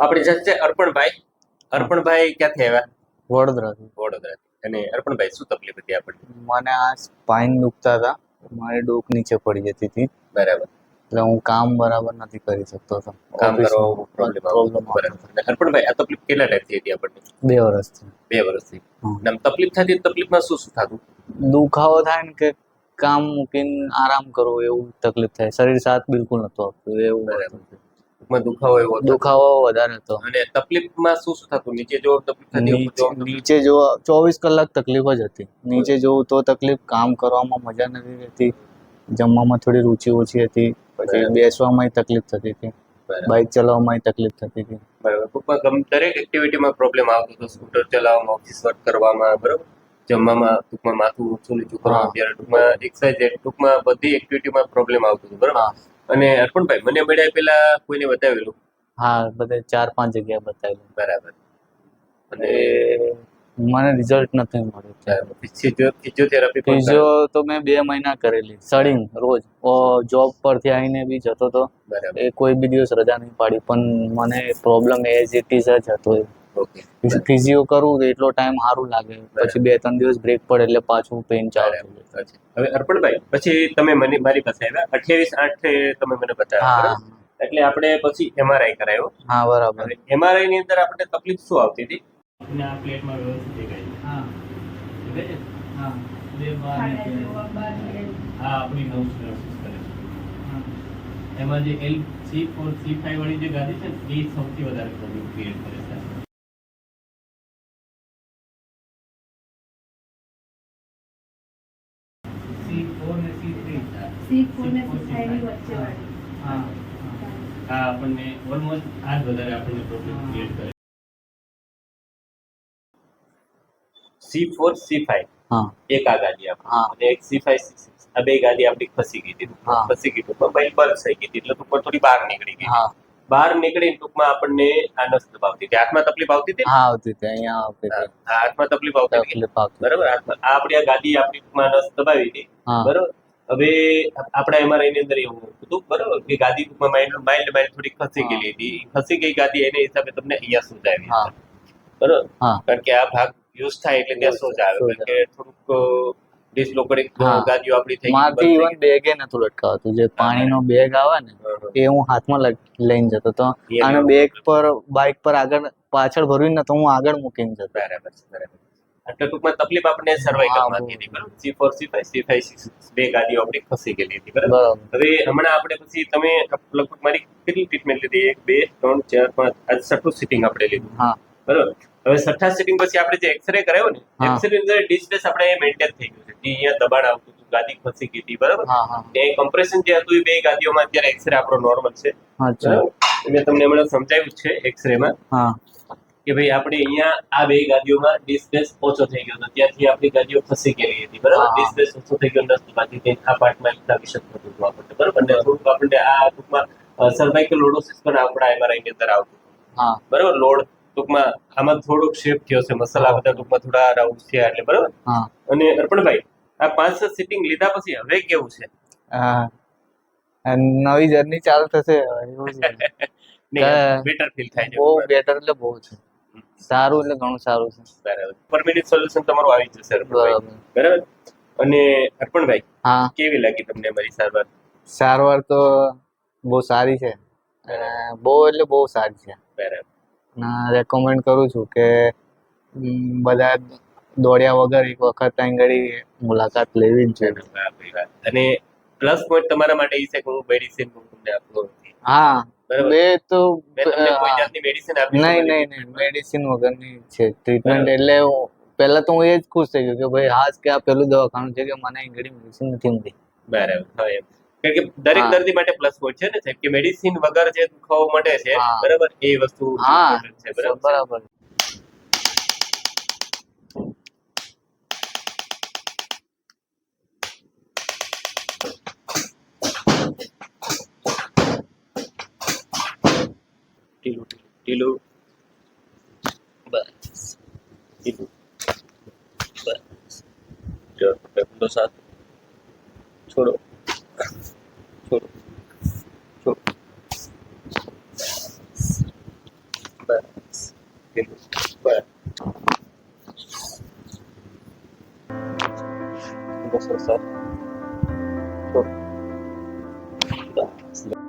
આપણી સાથે છે અર્પણભાઈ. અર્પણભાઈ ક્યાંથી આવ્યા? વડોદરા વડોદરા અને અર્પણભાઈ શું તકલીફ હતી આપણને? મને આ સ્પાઇન દુખતા હતા. મારી ડોક નીચે પડી જતી હતી. બરાબર. એટલે હું કામ બરાબર નથી કરી શકતો હતો. કામ કરવા પ્રોબ્લેમ અર્પણભાઈ આ તકલીફ કેટલા ટાઈમથી હતી આપણને? બે વર્ષથી. બે વર્ષથી. આમ તકલીફ થતી તકલીફમાં શું શું થતું? દુખાવો થાય ને કે કામ મૂકીને આરામ કરવો એવું તકલીફ થાય. શરીર સાથ બિલકુલ નતો આપતું. એવું બરાબર. હતું. દુખાવો એવો દુખાવો વધારે હતો. અને તકલીફમાં શું શું થતું? નીચે જો તકલીફ થતી નીચે જો ચોવીસ કલાક તકલીફ જ હતી. નીચે જોવું તો તકલીફ કામ કરવામાં મજા નથી રહેતી. જમવામાં થોડી રુચિ ઓછી હતી. પછી. બેસવામાં તકલીફ થતી હતી. બાઇક ચલાવવામાં તકલીફ થતી હતી. બરાબર. ટૂંકમાં ગમ દરેક એક્ટિવિટીમાં પ્રોબ્લેમ આવતો હતો. સ્કૂટર ચલાવવામાં ઓફિસ વર્ક કરવામાં બરાબર? જમવામાં ટૂંકમાં માથું ઓછું નીચું કરવામાં ત્યારે ટૂંકમાં એક્સરસાઇઝ ટૂંકમાં બધી એક્ટિવિટીમાં પ્રોબ્લેમ આવતો હતો બરાબર. અને અર્પણભાઈ મને મળ્યા પેલા કોઈને બતાવેલું? હા બધે ચાર પાંચ જગ્યાએ બતાવેલું. બરાબર. અને મને રિઝલ્ટ નથી મળ્યું ફિઝિયો- ફિઝિયોથેરાપી ફિઝિયો તો મેં બે મહિના કરેલી. સડિંગ રોજ. જોબ પરથી આવીને બી જતો હતો એ કોઈ બી દિવસ રજા નહીં પાડી પણ મને પ્રોબ્લેમ એઝ ઇટ ઇઝ જ હતો ઓકે ફિઝિયો કરું તો એટલો ટાઈમ સારું લાગે. પછી બે ત્રણ દિવસ બ્રેક પડે એટલે પાછું પેન ચાલુ થઈ જાય. હવે અર્પણભાઈ પછી તમે મને મારી પાસે આવ્યા. અઠ્યાવીસ આઠ તમે મને બતાવ્યા એટલે આપણે પછી એમઆરઆઈ કરાયો. હા બરાબર. એમઆરઆઈ ની અંદર આપણે તકલીફ શું આવતી હતી? આપણે આ પ્લેટમાં વ્યવસ્થિત દેખાય છે. હા. હા. બે બાર હા આપણી નવ કરે છે. એમાં જે L C four C five વાળી જે ગાડી છે એ સૌથી વધારે પ્રોબ્લેમ ક્રિએટ કરે છે સી ફોર ને સી થ્રી સી ને સી વચ્ચે વાળી. હા આપણને ઓલમોસ્ટ આ જ વધારે આપણને પ્રોબ્લેમ ક્રિએટ કરે. સી ફોર સી ફાઈવ હા. એક આ ગાદી આપણી. અને એક સી ફાઈવ સી સિક્સ આ બે ગાદી આપણી ખસી ગઈ હતી. હા. ગઈ ટૂંકમાં પહેલી બંધ થઈ ગઈ હતી. એટલે ટૂંકમાં થોડી બહાર નીકળી ગઈ. હા. બહાર નીકળી ટૂંકમાં આપણને આ નસ દબાવતી હતી. હાથમાં તકલીફ આવતી હતી હા આવતી હતી. અહીંયા આવતી હતી. હાથમાં તકલીફ આવતી હતી. બરાબર? હાથમાં આ આપણી આ ગાડી આપણી ટૂંકમાં નસ દબાવી હતી. બરાબર? હવે આપણા એમઆરઆઈ ની અંદર એવું હતું બરાબર કે ગાદી માઇલ્ડ માઇલ્ડ માઇલ્ડ થોડી ખસી. ગયેલી હતી. ખસી ગઈ ગાદી એને હિસાબે તમને અહીંયા સુજાવી. બરાબર? કારણ કે આ ભાગ યુઝ થાય એટલે ત્યાં Yes, આવે. કારણ કે થોડુંક ડિસલોકેટિંગ હા. ગાદીઓ આપણી થઈ મારથી ઇવન બેગે નતું લટકાવતું. જે પાણીનો બેગ આવે ને એ હું હાથમાં લઈને જતો તો એ બેગ પર બાઇક પર આગળ પાછળ ભર્યું ને તો હું આગળ મૂકીને જતો. બરાબર છે બરાબર એટલે ટૂંકમાં તકલીફ આપણને સર્વાઈકલમાં હતી બરાબર? C four C five C five six બે ગાદીઓ આપણી ખસી ગયેલી હતી બરાબર? હવે હમણાં આપણે પછી તમે લગભગ મારી કેટલી ટ્રીટમેન્ટ લીધી? એક બે ત્રણ ચાર પાંચ આજ છઠ્ઠું સિટિંગ આપણે લીધું. બરાબર? હવે છઠ્ઠા સિટિંગ પછી આપણે જે એક્સરે કરાયો ને. એક્સરે અંદર ડિસ્પ્લેસ આપણે મેન્ટેન થઈ ગયું છે. જે અહીંયા દબાણ આવતું હતું ગાદી ખસી ગઈ હતી બરાબર? એ કમ્પ્રેશન જે હતું એ બે ગાદીઓમાં અત્યારે એક્સરે આપણો નોર્મલ છે. મેં તમને હમણાં સમજાવ્યું છે એક્સરેમાં કે ભાઈ આપણે અહીંયા આ બે ગાડીઓમાં ડિસ્પ્લેસ ઓછો થઈ ગયો હતો. ત્યાંથી આપણી ગાડીઓ ખસી ગયેલી હતી. બરાબર. ડિસ્પ્લેસ ઓછો થઈ ગયો નસ બાકી તે આ પાર્ટમાં લાગી શકતું હતું આપણને બરાબર? ને થોડુંક આપણને આ ટૂંકમાં સર્વાઇકલ લોડોસિસ પણ આપણા એમઆરઆઈ ની અંદર આવતું હા. બરાબર? લોડ ટૂંકમાં આમાં થોડોક શેપ થયો છે. મસાલા બધા ટૂંકમાં થોડા રાઉન્ડ થયા એટલે. બરાબર? અને અર્પણભાઈ આ પાંચ સિટિંગ લીધા પછી હવે કેવું છે? નવી જર્ની ચાલુ થશે. બેટર ફીલ થાય છે. બહુ બેટર એટલે બહુ છે. સારું એટલે ઘણું સારું છે. બરાબર. પર સોલ્યુશન તમારું આવી જશે બરાબર. બરાબર? અને અર્પણભાઈ હા. કેવી લાગી તમને અમારી સારવાર? સારવાર તો બહુ સારી છે. બહુ એટલે બહુ સારી છે. બરાબર. રેકમેન્ડ કરું છું કે બધા દોડ્યા વગર એક વખત ત્યાં ઘડી મુલાકાત લેવી જ જોઈએ. અને પ્લસ પોઈન્ટ તમારા માટે એ છે કે હું મેડિસિન તમને આપતો હા. બરાબર. તો મેં નહીં નહીં નહીં મેડિસિન વગરની છે ટ્રીટમેન્ટ એટલે હું- પહેલા તો હું એ જ ખુશ થઈ ગયો કે ભાઈ હાજ કે આ પેલું દવાખાનું છે કે મને ઘડી મેડિસિન નથી મળી. બરાબર હા એમ. કારણ કે દરેક દર્દી માટે પ્લસ પોઈન્ટ છે ને સાહેબ કે મેડિસિન વગર જે દુખાવો મળે છે બરાબર? એ વસ્તુ હા. important છે બરાબર છે? બરાબર ઢીલું ઢીલું બસ ઢીલું બસ જો પેપલો સાથ છોડો છોડો છોડો બસ સર